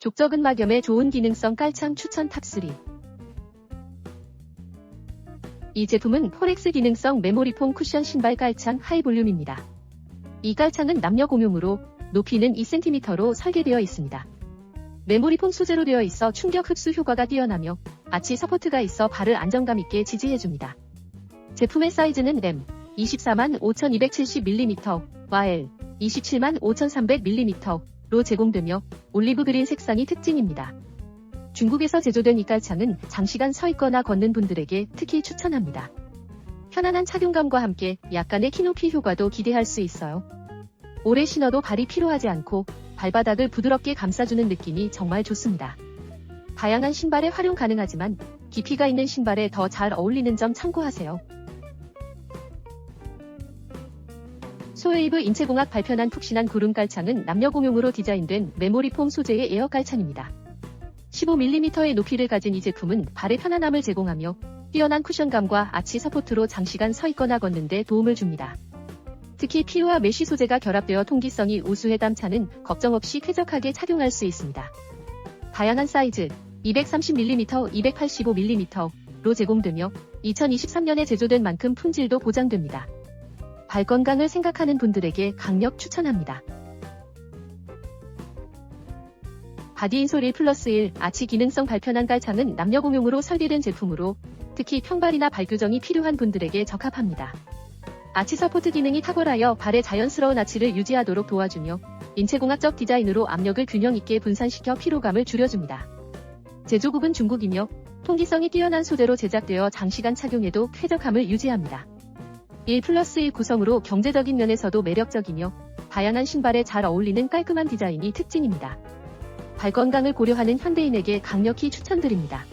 족저근 막염에 좋은 기능성 깔창 추천 탑3. 이 제품은 포렉스 기능성 메모리폼 쿠션 신발 깔창 하이 볼륨입니다. 이 깔창은 남녀 공용으로 높이는 2cm로 설계되어 있습니다. 메모리폼 소재로 되어 있어 충격 흡수 효과가 뛰어나며 아치 서포트가 있어 발을 안정감 있게 지지해줍니다. 제품의 사이즈는 M 24만 5270mm, YL 27만 5300mm 로 제공되며 올리브 그린 색상이 특징입니다. 중국에서 제조된 이 깔창은 장시간 서 있거나 걷는 분들에게 특히 추천합니다. 편안한 착용감과 함께 약간의 키높이 효과도 기대할 수 있어요. 오래 신어도 발이 피로하지 않고 발바닥을 부드럽게 감싸주는 느낌이 정말 좋습니다. 다양한 신발에 활용 가능하지만 깊이가 있는 신발에 더 잘 어울리는 점 참고하세요. 소웨이브 인체공학 발편한 푹신한 구름 깔창은 남녀 공용으로 디자인된 메모리폼 소재의 에어 깔창입니다. 15mm의 높이를 가진 이 제품은 발의 편안함을 제공하며 뛰어난 쿠션감과 아치 서포트로 장시간 서 있거나 걷는 데 도움을 줍니다. 특히 피우와 메쉬 소재가 결합되어 통기성이 우수해 땀차는 걱정 없이 쾌적하게 착용할 수 있습니다. 다양한 사이즈 230mm, 285mm로 제공되며 2023년에 제조된 만큼 품질도 보장됩니다. 발 건강을 생각하는 분들에게 강력 추천합니다. 바디인솔 1 플러스 1 아치 기능성 발편한 깔창은 남녀 공용으로 설계된 제품으로 특히 평발이나 발 교정이 필요한 분들에게 적합합니다. 아치 서포트 기능이 탁월하여 발의 자연스러운 아치를 유지하도록 도와주며 인체공학적 디자인으로 압력을 균형 있게 분산시켜 피로감을 줄여줍니다. 제조국은 중국이며 통기성이 뛰어난 소재로 제작되어 장시간 착용해도 쾌적함을 유지합니다. 1 플러스 1 구성으로 경제적인 면에서도 매력적이며 다양한 신발에 잘 어울리는 깔끔한 디자인이 특징입니다. 발 건강을 고려하는 현대인에게 강력히 추천드립니다.